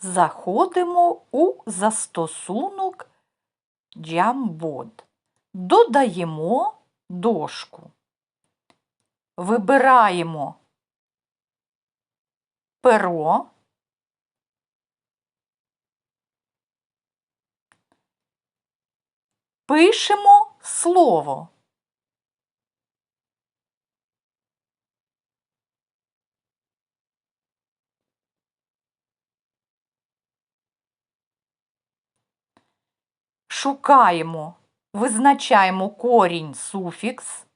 заходимо у застосунок Jamboard. Додаємо дошку. Вибираємо перо. Пишемо слово. Шукаємо, визначаємо корінь суфікс.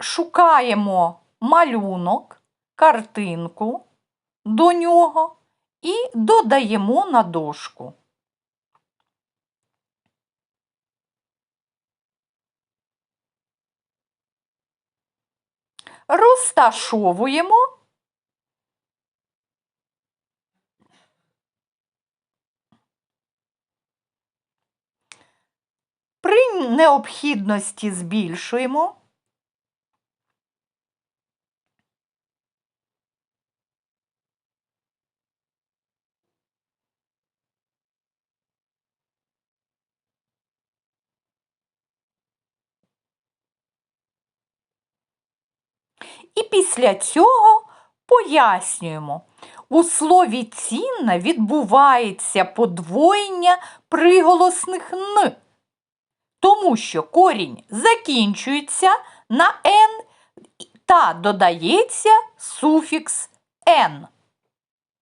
Шукаємо малюнок, картинку до нього і додаємо на дошку. Розташовуємо необхідності збільшуємо. І після цього пояснюємо. У слові цінна відбувається подвоєння приголосних н тому що корінь закінчується на «н» та додається суфікс «н».